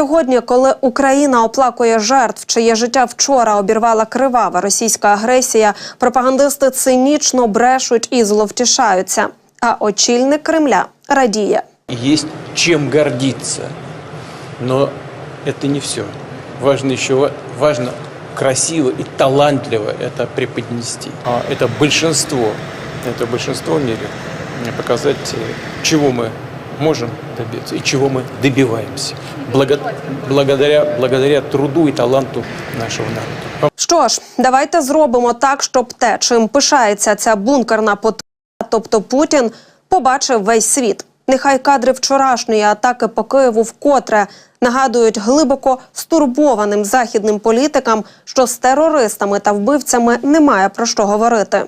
сьогодні, коли Україна оплакує жертв, чиє життя вчора обірвала кривава російська агресія, пропагандисти цинічно брешуть і зловтішаються. А очільник Кремля радіє. Есть чем гордиться. Но это не все. Важно еще ва- важно красиво и талантливо это преподнести. А это большинство, это большинство в мире э, показать, э, чего мы можем добиться и чего мы добиваемся. Благо- благодаря, благодаря труду и таланту нашего народа. Що ж, давайте зробимо так, щоб те, чим пишається ця бункерна потуга, тобто Путін, побачив весь світ. Нехай кадри вчорашньої атаки по Києву вкотре нагадують глибоко стурбованим західним політикам, що з терористами та вбивцями немає про що говорити.